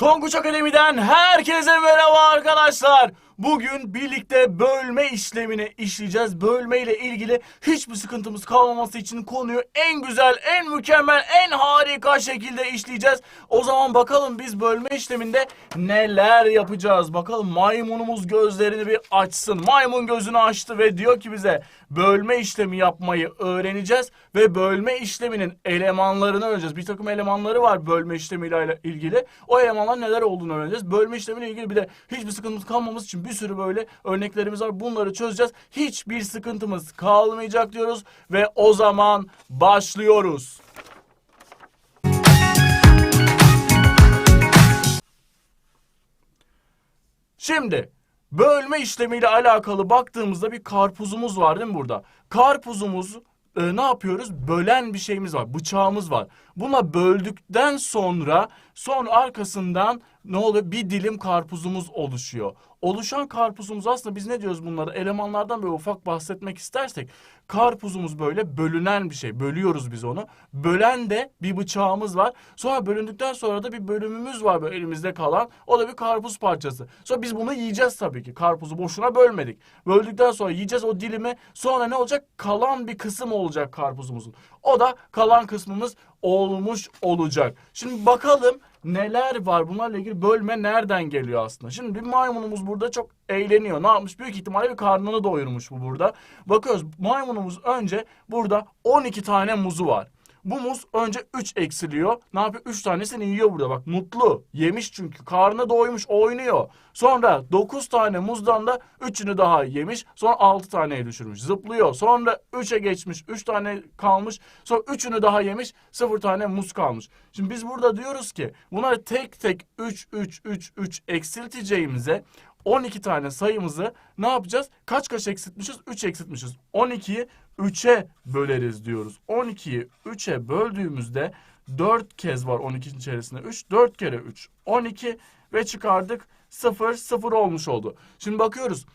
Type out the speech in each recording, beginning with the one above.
Tonguç Akademi'den herkese merhaba arkadaşlar. Bugün birlikte bölme işlemini işleyeceğiz. Bölme ile ilgili hiçbir sıkıntımız kalmaması için konuyu en güzel, en mükemmel, en harika şekilde işleyeceğiz. O zaman bakalım biz bölme işleminde neler yapacağız? Bakalım maymunumuz gözlerini bir açsın. Maymun gözünü açtı ve diyor ki bize bölme işlemi yapmayı öğreneceğiz ve bölme işleminin elemanlarını öğreneceğiz. Bir takım elemanları var bölme işlemiyle ilgili. O elemanlar neler olduğunu öğreneceğiz. Bölme işlemiyle ilgili bir de hiçbir sıkıntımız kalmaması için bir sürü böyle örneklerimiz var. Bunları çözeceğiz. Hiçbir sıkıntımız kalmayacak diyoruz ve o zaman başlıyoruz. Şimdi bölme işlemiyle alakalı baktığımızda bir karpuzumuz var değil mi burada? Karpuzumuz e, ne yapıyoruz? Bölen bir şeyimiz var. Bıçağımız var. Buna böldükten sonra sonra arkasından ne oluyor? Bir dilim karpuzumuz oluşuyor. Oluşan karpuzumuz aslında biz ne diyoruz bunlara? Elemanlardan böyle ufak bahsetmek istersek karpuzumuz böyle bölünen bir şey. Bölüyoruz biz onu. Bölen de bir bıçağımız var. Sonra bölündükten sonra da bir bölümümüz var böyle elimizde kalan. O da bir karpuz parçası. Sonra biz bunu yiyeceğiz tabii ki. Karpuzu boşuna bölmedik. Böldükten sonra yiyeceğiz o dilimi. Sonra ne olacak? Kalan bir kısım olacak karpuzumuzun. O da kalan kısmımız olmuş olacak. Şimdi bakalım neler var bunlarla ilgili bölme nereden geliyor aslında? Şimdi bir maymunumuz burada çok eğleniyor. Ne yapmış? Büyük ihtimalle bir karnını doyurmuş bu burada. Bakıyoruz maymunumuz önce burada 12 tane muzu var. Bu muz önce 3 eksiliyor. Ne yapıyor? 3 tanesini yiyor burada bak. Mutlu. Yemiş çünkü. Karnı doymuş oynuyor. Sonra 9 tane muzdan da 3'ünü daha yemiş. Sonra 6 taneye düşürmüş. Zıplıyor. Sonra 3'e geçmiş. 3 tane kalmış. Sonra 3'ünü daha yemiş. 0 tane muz kalmış. Şimdi biz burada diyoruz ki bunları tek tek 3 3 3 3 eksilteceğimize 12 tane sayımızı ne yapacağız? Kaç kaç eksiltmişiz? 3 eksiltmişiz. 12'yi 3'e böleriz diyoruz. 12'yi 3'e böldüğümüzde 4 kez var 12'nin içerisinde 3. 4 kere 3 12 ve çıkardık 0 0 olmuş oldu. Şimdi bakıyoruz.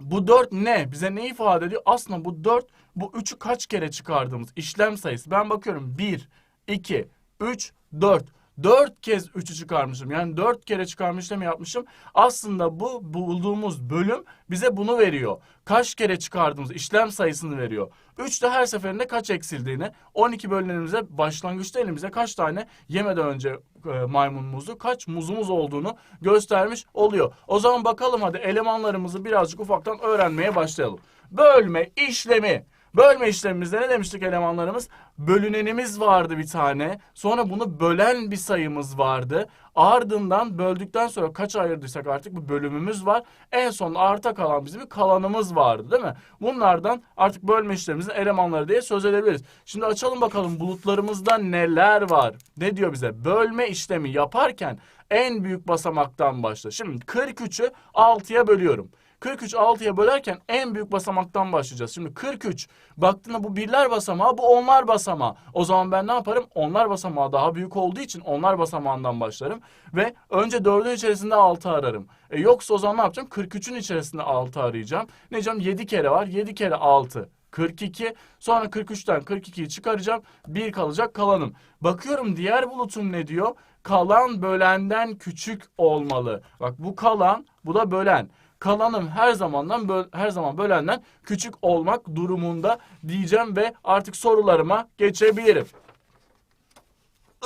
Bu 4 ne? Bize ne ifade ediyor? Aslında bu 4 bu 3'ü kaç kere çıkardığımız işlem sayısı. Ben bakıyorum 1, 2, 3, 4. 4 kez 3'ü çıkarmışım. Yani 4 kere çıkarma işlemi yapmışım. Aslında bu bulduğumuz bölüm bize bunu veriyor. Kaç kere çıkardığımız işlem sayısını veriyor. 3 de her seferinde kaç eksildiğini, 12 bölümlerimize başlangıçta elimize kaç tane yemeden önce e, maymunumuzu, kaç muzumuz olduğunu göstermiş oluyor. O zaman bakalım hadi elemanlarımızı birazcık ufaktan öğrenmeye başlayalım. Bölme işlemi. Bölme işlemimizde ne demiştik elemanlarımız? Bölünenimiz vardı bir tane. Sonra bunu bölen bir sayımız vardı. Ardından böldükten sonra kaç ayırdıysak artık bir bölümümüz var. En son arta kalan bizim bir kalanımız vardı değil mi? Bunlardan artık bölme işlemimizin elemanları diye söz edebiliriz. Şimdi açalım bakalım bulutlarımızda neler var? Ne diyor bize? Bölme işlemi yaparken en büyük basamaktan başla. Şimdi 43'ü 6'ya bölüyorum. 43 6'ya bölerken en büyük basamaktan başlayacağız. Şimdi 43 baktığında bu birler basamağı bu onlar basamağı. O zaman ben ne yaparım? Onlar basamağı daha büyük olduğu için onlar basamağından başlarım. Ve önce 4'ün içerisinde 6 ararım. E yoksa o zaman ne yapacağım? 43'ün içerisinde 6 arayacağım. Ne diyeceğim? 7 kere var. 7 kere 6. 42. Sonra 43'ten 42'yi çıkaracağım. 1 kalacak kalanım. Bakıyorum diğer bulutum ne diyor? Kalan bölenden küçük olmalı. Bak bu kalan, bu da bölen kalanım her zamandan böl her zaman bölenden küçük olmak durumunda diyeceğim ve artık sorularıma geçebilirim.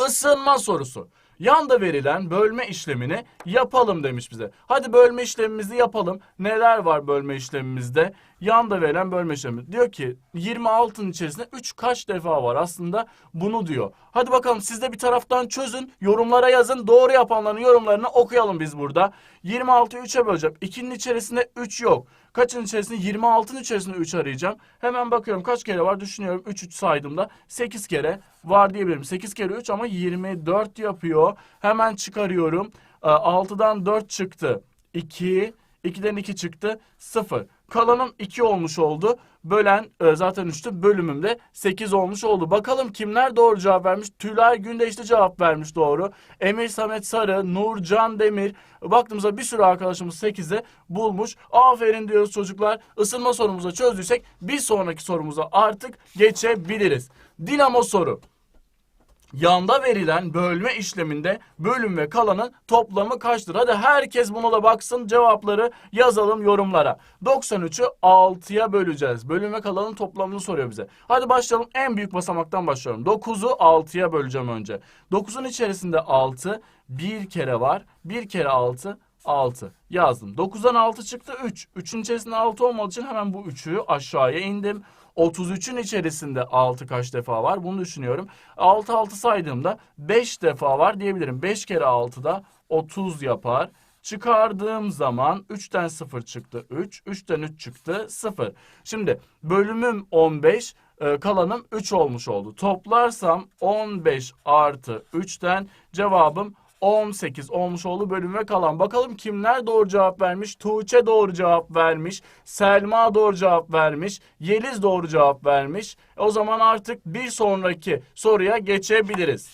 Isınma sorusu. Yanda verilen bölme işlemini yapalım demiş bize. Hadi bölme işlemimizi yapalım. Neler var bölme işlemimizde? Yanda verilen bölme işlemi. Diyor ki 26'nın içerisinde 3 kaç defa var? Aslında bunu diyor. Hadi bakalım siz de bir taraftan çözün. Yorumlara yazın. Doğru yapanların yorumlarını okuyalım biz burada. 26'yı 3'e böleceğim. 2'nin içerisinde 3 yok. Kaçın içerisinde? 26'ın içerisinde 3 arayacağım. Hemen bakıyorum kaç kere var düşünüyorum. 3 3 saydığımda 8 kere var diyebilirim. 8 kere 3 ama 24 yapıyor. Hemen çıkarıyorum. 6'dan 4 çıktı. 2, 2'den 2 çıktı. 0. Kalanım 2 olmuş oldu. Bölen e, zaten 3'tü. Bölümüm de 8 olmuş oldu. Bakalım kimler doğru cevap vermiş? Tülay Gündeşli cevap vermiş doğru. Emir Samet Sarı, Nurcan Demir. Baktığımızda bir sürü arkadaşımız 8'i bulmuş. Aferin diyoruz çocuklar. Isınma sorumuza çözdüysek bir sonraki sorumuza artık geçebiliriz. Dinamo soru. Yanda verilen bölme işleminde bölüm ve kalanın toplamı kaçtır? Hadi herkes buna da baksın cevapları yazalım yorumlara. 93'ü 6'ya böleceğiz. Bölüm ve kalanın toplamını soruyor bize. Hadi başlayalım en büyük basamaktan başlıyorum. 9'u 6'ya böleceğim önce. 9'un içerisinde 6 bir kere var. Bir kere 6 6 yazdım. 9'dan 6 çıktı 3. 3'ün içerisinde 6 olmadığı için hemen bu 3'ü aşağıya indim. 33'ün içerisinde 6 kaç defa var bunu düşünüyorum. 6 6 saydığımda 5 defa var diyebilirim. 5 kere 6 da 30 yapar. Çıkardığım zaman 3'ten 0 çıktı 3. 3'ten 3 çıktı 0. Şimdi bölümüm 15 e, kalanım 3 olmuş oldu. Toplarsam 15 artı 3'ten cevabım 18 olmuş oldu bölüm ve kalan. Bakalım kimler doğru cevap vermiş? Tuğçe doğru cevap vermiş. Selma doğru cevap vermiş. Yeliz doğru cevap vermiş. O zaman artık bir sonraki soruya geçebiliriz.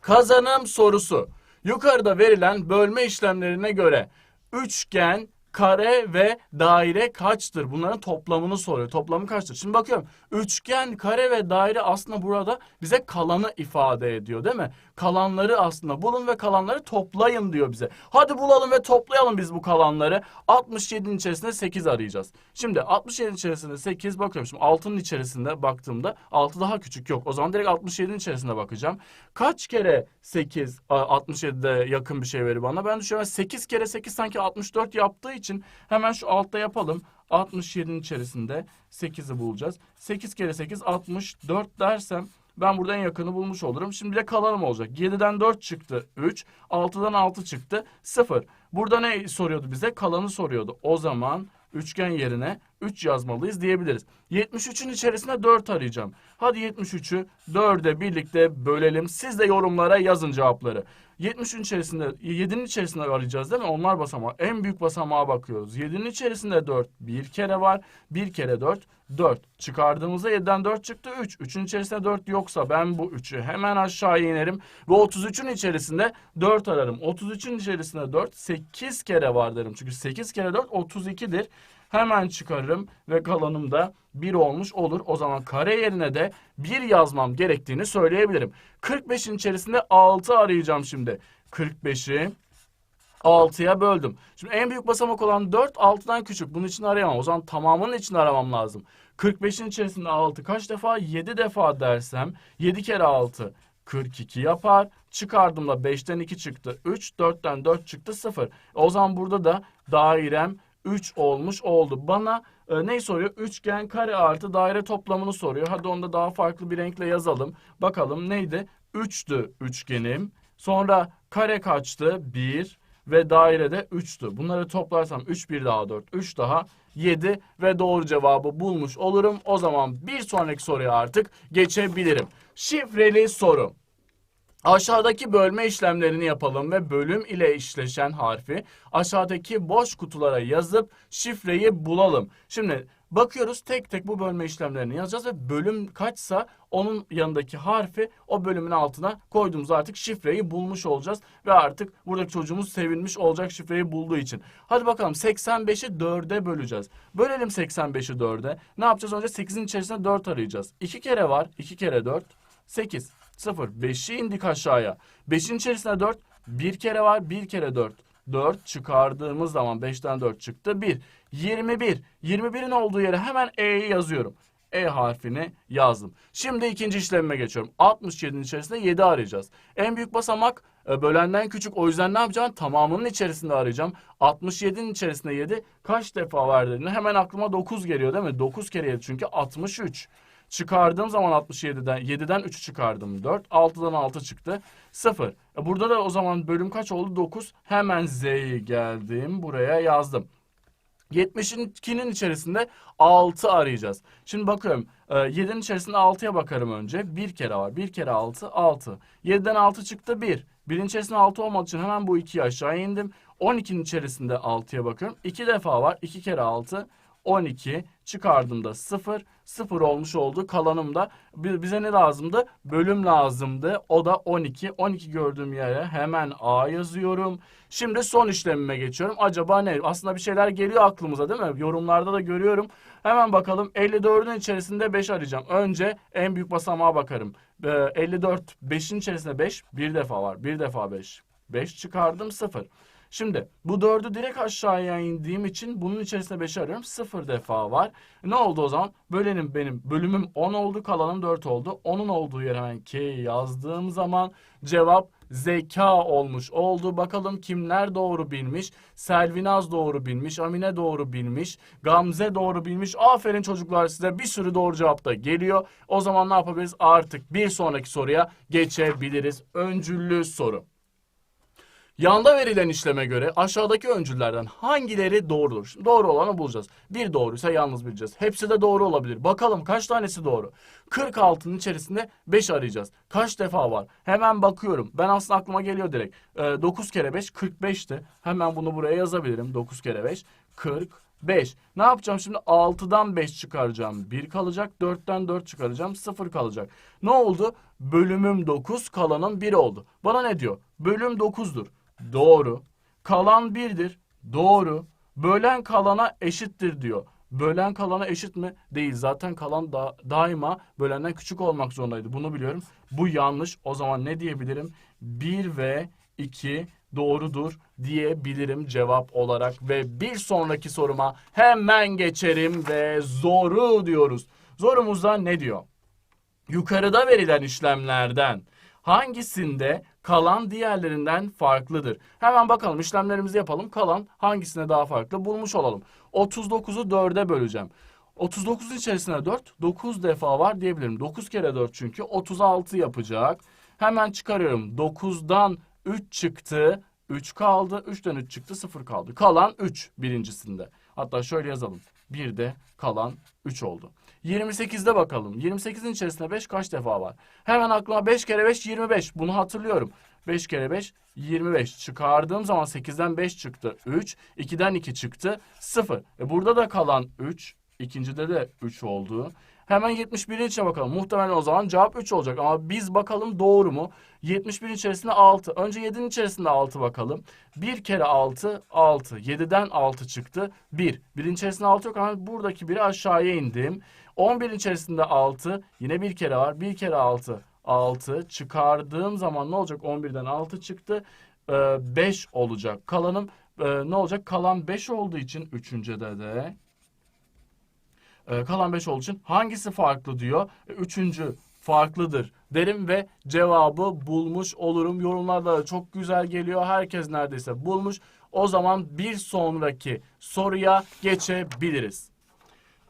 Kazanım sorusu. Yukarıda verilen bölme işlemlerine göre üçgen, kare ve daire kaçtır? Bunların toplamını soruyor. Toplamı kaçtır? Şimdi bakıyorum. Üçgen, kare ve daire aslında burada bize kalanı ifade ediyor değil mi? Kalanları aslında bulun ve kalanları toplayın diyor bize. Hadi bulalım ve toplayalım biz bu kalanları. 67'nin içerisinde 8 arayacağız. Şimdi 67'nin içerisinde 8 bakıyorum. Şimdi 6'nın içerisinde baktığımda 6 daha küçük yok. O zaman direkt 67'nin içerisinde bakacağım. Kaç kere 8 a, 67'de yakın bir şey verir bana? Ben düşünüyorum 8 kere 8 sanki 64 yaptığı için hemen şu altta yapalım. 67'nin içerisinde 8'i bulacağız. 8 kere 8 64 dersem ben burada en yakını bulmuş olurum. Şimdi de kalanım olacak. 7'den 4 çıktı 3. 6'dan 6 çıktı 0. Burada ne soruyordu bize? Kalanı soruyordu. O zaman üçgen yerine 3 yazmalıyız diyebiliriz. 73'ün içerisinde 4 arayacağım. Hadi 73'ü 4'e birlikte bölelim. Siz de yorumlara yazın cevapları. 70'in içerisinde 7'nin içerisinde arayacağız değil mi? Onlar basamağı. En büyük basamağa bakıyoruz. 7'nin içerisinde 4 bir kere var. 1 kere 4 4. Çıkardığımızda 7'den 4 çıktı 3. 3'ün içerisinde 4 yoksa ben bu 3'ü hemen aşağıya inerim. Ve 33'ün içerisinde 4 ararım. 33'ün içerisinde 4 8 kere var derim. Çünkü 8 kere 4 32'dir. Hemen çıkarırım ve kalanım da 1 olmuş olur. O zaman kare yerine de 1 yazmam gerektiğini söyleyebilirim. 45'in içerisinde 6 arayacağım şimdi. 45'i 6'ya böldüm. Şimdi en büyük basamak olan 4 6'dan küçük. Bunun için arayamam. O zaman tamamının için aramam lazım. 45'in içerisinde 6 kaç defa? 7 defa dersem 7 kere 6 42 yapar. Çıkardığımda 5'ten 2 çıktı 3, 4'ten 4 çıktı 0. O zaman burada da dairem 3 olmuş oldu. Bana e, ne soruyor? Üçgen, kare artı daire toplamını soruyor. Hadi onu da daha farklı bir renkle yazalım. Bakalım neydi? 3'tü üçgenim. Sonra kare kaçtı? 1 ve dairede 3'tü. Bunları toplarsam 3 bir daha 4, 3 daha 7 ve doğru cevabı bulmuş olurum. O zaman bir sonraki soruya artık geçebilirim. Şifreli soru. Aşağıdaki bölme işlemlerini yapalım ve bölüm ile eşleşen harfi aşağıdaki boş kutulara yazıp şifreyi bulalım. Şimdi bakıyoruz tek tek bu bölme işlemlerini yazacağız ve bölüm kaçsa onun yanındaki harfi o bölümün altına koyduğumuz artık şifreyi bulmuş olacağız. Ve artık buradaki çocuğumuz sevinmiş olacak şifreyi bulduğu için. Hadi bakalım 85'i 4'e böleceğiz. Bölelim 85'i 4'e. Ne yapacağız? Önce 8'in içerisinde 4 arayacağız. 2 kere var. 2 kere 4. 8. 0. 5'i indik aşağıya. 5'in içerisinde 4. Bir kere var. Bir kere 4. 4 çıkardığımız zaman 5'ten 4 çıktı. 1. 21. 21'in olduğu yere hemen E'yi yazıyorum. E harfini yazdım. Şimdi ikinci işlemime geçiyorum. 67'nin içerisinde 7 arayacağız. En büyük basamak e, bölenden küçük. O yüzden ne yapacağım? Tamamının içerisinde arayacağım. 67'nin içerisinde 7 kaç defa var dediğinde hemen aklıma 9 geliyor değil mi? 9 kere 7 çünkü 63. Çıkardığım zaman 67'den 7'den 3'ü çıkardım 4. 6'dan 6 çıktı 0. E burada da o zaman bölüm kaç oldu? 9. Hemen Z'yi geldim buraya yazdım. 72'nin içerisinde 6 arayacağız. Şimdi bakıyorum. 7'nin içerisinde 6'ya bakarım önce. Bir kere var. Bir kere 6, 6. 7'den 6 çıktı 1. 1'in içerisinde 6 olmadığı için hemen bu 2'yi aşağı indim. 12'nin içerisinde 6'ya bakıyorum. 2 defa var. 2 kere 6, 12 çıkardığımda 0 0 olmuş oldu. Kalanım da bize ne lazımdı? Bölüm lazımdı. O da 12. 12 gördüğüm yere hemen A yazıyorum. Şimdi son işlemime geçiyorum. Acaba ne? Aslında bir şeyler geliyor aklımıza değil mi? Yorumlarda da görüyorum. Hemen bakalım 54'ün içerisinde 5 arayacağım. Önce en büyük basamağa bakarım. Ee, 54 5'in içerisinde 5 bir defa var. Bir defa 5. 5 çıkardım 0. Şimdi bu 4'ü direkt aşağıya indiğim için bunun içerisinde 5'i arıyorum. 0 defa var. Ne oldu o zaman? Bölenim benim bölümüm 10 oldu kalanım 4 oldu. 10'un olduğu yere hemen K yazdığım zaman cevap zeka olmuş oldu. Bakalım kimler doğru bilmiş? Selvinaz doğru bilmiş, Amine doğru bilmiş, Gamze doğru bilmiş. Aferin çocuklar size bir sürü doğru cevap da geliyor. O zaman ne yapabiliriz? Artık bir sonraki soruya geçebiliriz. Öncüllü soru. Yanda verilen işleme göre aşağıdaki öncüllerden hangileri doğrudur? Şimdi doğru olanı bulacağız. Bir doğruysa yalnız bileceğiz. Hepsi de doğru olabilir. Bakalım kaç tanesi doğru? 46'nın içerisinde 5 arayacağız. Kaç defa var? Hemen bakıyorum. Ben aslında aklıma geliyor direkt. Ee, 9 kere 5 45'ti. Hemen bunu buraya yazabilirim. 9 kere 5 45. Ne yapacağım şimdi? 6'dan 5 çıkaracağım. 1 kalacak. 4'ten 4 çıkaracağım. 0 kalacak. Ne oldu? Bölümüm 9, kalanım 1 oldu. Bana ne diyor? Bölüm 9'dur. Doğru. Kalan 1'dir. Doğru. Bölen kalana eşittir diyor. Bölen kalana eşit mi? Değil. Zaten kalan da daima bölenden küçük olmak zorundaydı. Bunu biliyorum. Bu yanlış. O zaman ne diyebilirim? 1 ve 2 doğrudur diyebilirim cevap olarak. Ve bir sonraki soruma hemen geçerim ve zoru diyoruz. Zorumuzda ne diyor? Yukarıda verilen işlemlerden hangisinde kalan diğerlerinden farklıdır? Hemen bakalım işlemlerimizi yapalım. Kalan hangisine daha farklı bulmuş olalım. 39'u 4'e böleceğim. 39'un içerisinde 4, 9 defa var diyebilirim. 9 kere 4 çünkü 36 yapacak. Hemen çıkarıyorum. 9'dan 3 çıktı. 3 kaldı. 3'ten 3 çıktı. 0 kaldı. Kalan 3 birincisinde. Hatta şöyle yazalım. Bir de kalan 3 oldu. 28'de bakalım. 28'in içerisinde 5 kaç defa var? Hemen aklıma 5 kere 5 25. Bunu hatırlıyorum. 5 kere 5 25. Çıkardığım zaman 8'den 5 çıktı. 3. 2'den 2 çıktı. 0. E burada da kalan 3. İkincide de 3 oldu. Hemen 71'in içine bakalım. Muhtemelen o zaman cevap 3 olacak. Ama biz bakalım doğru mu? 71'in içerisinde 6. Önce 7'nin içerisinde 6 bakalım. 1 kere 6, 6. 7'den 6 çıktı. 1. 1'in içerisinde 6 yok ama buradaki biri aşağıya indim. 11'in içerisinde 6. Yine bir kere var. 1 kere 6, 6. Çıkardığım zaman ne olacak? 11'den 6 çıktı. 5 olacak. Kalanım e, ne olacak? Kalan 5 olduğu için üçüncüde de ee, kalan 5 olduğu için hangisi farklı diyor. E, Üçüncü farklıdır derim ve cevabı bulmuş olurum. Yorumlarda da çok güzel geliyor. Herkes neredeyse bulmuş. O zaman bir sonraki soruya geçebiliriz.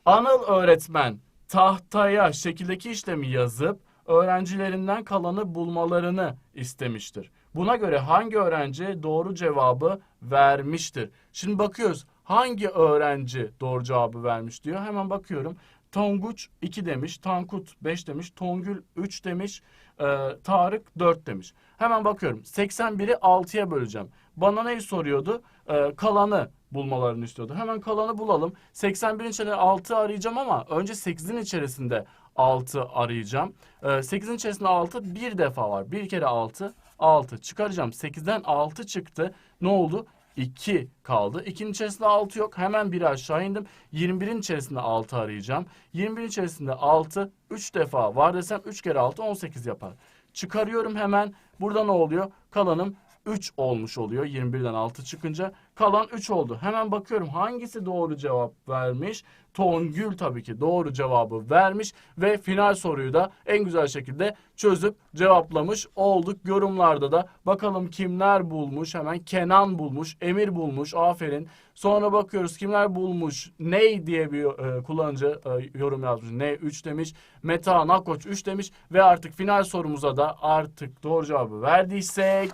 Anıl öğretmen tahtaya şekildeki işlemi yazıp öğrencilerinden kalanı bulmalarını istemiştir. Buna göre hangi öğrenci doğru cevabı vermiştir? Şimdi bakıyoruz hangi öğrenci doğru cevabı vermiş diyor. Hemen bakıyorum. Tonguç 2 demiş, Tankut 5 demiş, Tongül 3 demiş, e, Tarık 4 demiş. Hemen bakıyorum. 81'i 6'ya böleceğim. Bana neyi soruyordu? E, kalanı bulmalarını istiyordu. Hemen kalanı bulalım. 81'in içerisinde 6 arayacağım ama önce 8'in içerisinde 6 arayacağım. E, 8'in içerisinde 6 bir defa var. Bir kere 6, 6 çıkaracağım. 8'den 6 çıktı. Ne oldu? 2 kaldı. 2'nin içerisinde 6 yok. Hemen biri aşağı indim. 21'in içerisinde 6 arayacağım. 21'in içerisinde 6 3 defa var desem 3 kere 6 18 yapar. Çıkarıyorum hemen. Burada ne oluyor? Kalanım 3 olmuş oluyor. 21'den 6 çıkınca kalan 3 oldu. Hemen bakıyorum hangisi doğru cevap vermiş? Tongül tabii ki doğru cevabı vermiş ve final soruyu da en güzel şekilde çözüp cevaplamış olduk. Yorumlarda da bakalım kimler bulmuş? Hemen Kenan bulmuş, Emir bulmuş. Aferin. Sonra bakıyoruz kimler bulmuş? Ney diye bir e, kullanıcı e, yorum yazmış. Ne 3 demiş. Meta Nakoç 3 demiş ve artık final sorumuza da artık doğru cevabı verdiysek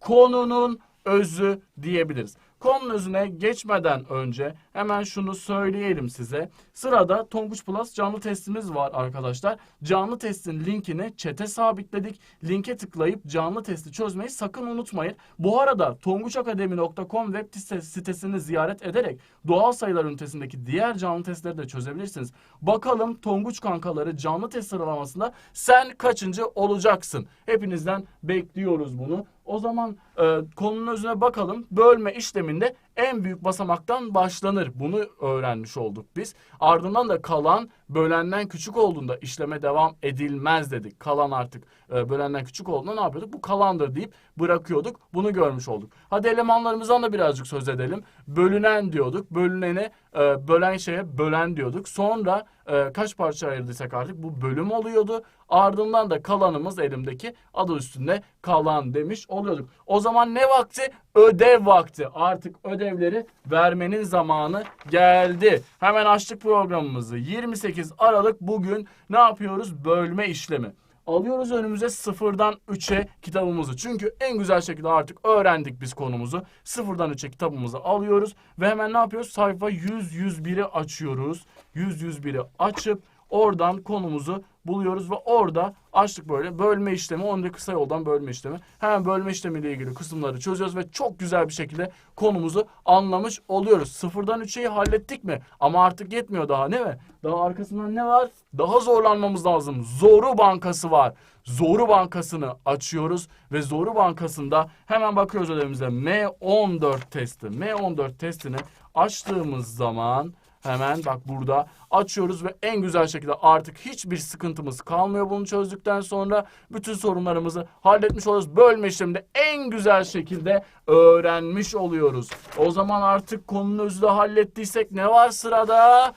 konunun özü diyebiliriz. Konunun özüne geçmeden önce hemen şunu söyleyelim size. Sırada Tonguç Plus canlı testimiz var arkadaşlar. Canlı testin linkini çete sabitledik. Linke tıklayıp canlı testi çözmeyi sakın unutmayın. Bu arada tonguçakademi.com web sitesini ziyaret ederek doğal sayılar ünitesindeki diğer canlı testleri de çözebilirsiniz. Bakalım Tonguç kankaları canlı test sıralamasında sen kaçıncı olacaksın? Hepinizden bekliyoruz bunu. O zaman e, konunun özüne bakalım. Bölme işleminde en büyük basamaktan başlanır. Bunu öğrenmiş olduk biz. Ardından da kalan bölenden küçük olduğunda işleme devam edilmez dedik. Kalan artık e, bölenden küçük olduğunda ne yapıyorduk? Bu kalandır deyip bırakıyorduk. Bunu görmüş olduk. Hadi elemanlarımızdan da birazcık söz edelim. Bölünen diyorduk. Bölüneni e, bölen şeye bölen diyorduk. Sonra e, kaç parça ayırdıysak artık bu bölüm oluyordu. Ardından da kalanımız elimdeki adı üstünde kalan demiş oluyorduk. O zaman ne vakti? Ödev vakti. Artık ödevleri vermenin zamanı geldi. Hemen açtık programımızı. 28 Aralık bugün ne yapıyoruz? Bölme işlemi. Alıyoruz önümüze sıfırdan 3'e kitabımızı. Çünkü en güzel şekilde artık öğrendik biz konumuzu. Sıfırdan 3'e kitabımızı alıyoruz ve hemen ne yapıyoruz? Sayfa 100-101'i açıyoruz. 100-101'i açıp oradan konumuzu buluyoruz ve orada açtık böyle bölme işlemi, onu da kısa yoldan bölme işlemi. Hemen bölme işlemiyle ilgili kısımları çözüyoruz ve çok güzel bir şekilde konumuzu anlamış oluyoruz. Sıfırdan 3'eyi hallettik mi? Ama artık yetmiyor daha değil mi? Daha arkasından ne var? Daha zorlanmamız lazım. Zoru Bankası var. Zoru Bankası'nı açıyoruz ve Zoru Bankası'nda hemen bakıyoruz ödevimize M14 testi. M14 testini açtığımız zaman Hemen bak burada açıyoruz ve en güzel şekilde artık hiçbir sıkıntımız kalmıyor bunu çözdükten sonra. Bütün sorunlarımızı halletmiş oluyoruz. Bölme işleminde en güzel şekilde öğrenmiş oluyoruz. O zaman artık konunun özü de hallettiysek ne var sırada?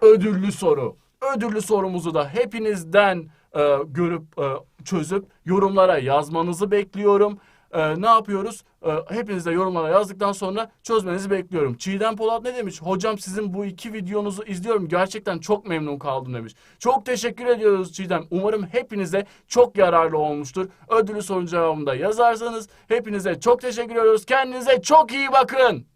Ödüllü soru. Ödüllü sorumuzu da hepinizden e, görüp e, çözüp yorumlara yazmanızı bekliyorum. E, ne yapıyoruz? E, hepiniz yorumlara yazdıktan sonra çözmenizi bekliyorum. Çiğdem Polat ne demiş? Hocam sizin bu iki videonuzu izliyorum. Gerçekten çok memnun kaldım demiş. Çok teşekkür ediyoruz Çiğdem. Umarım hepinize çok yararlı olmuştur. Ödüllü sorunun cevabını da yazarsanız hepinize çok teşekkür ediyoruz. Kendinize çok iyi bakın.